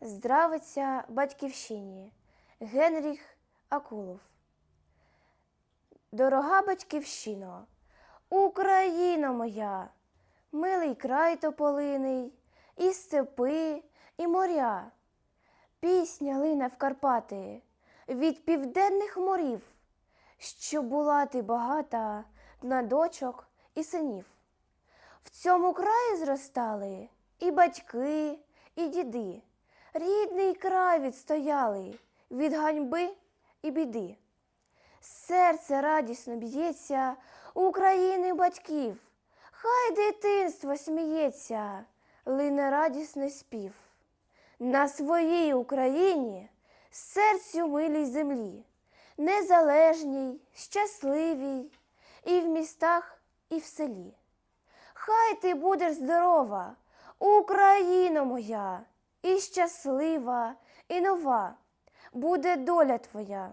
здравиться батьківщині Генріх Акулов. Дорога батьківщино, Україна моя, милий край тополиний, і степи, і моря. Пісня лине в Карпати від південних морів, що була ти багата на дочок і синів. В цьому краї зростали і батьки, і діди. Рідний край відстояли від ганьби і біди. Серце радісно б'ється України батьків, хай дитинство сміється, лине радісний спів. На своїй Україні серцю милій землі, незалежній, щасливій, і в містах, і в селі. Хай ти будеш здорова, Україно моя, і щаслива, і нова буде доля твоя.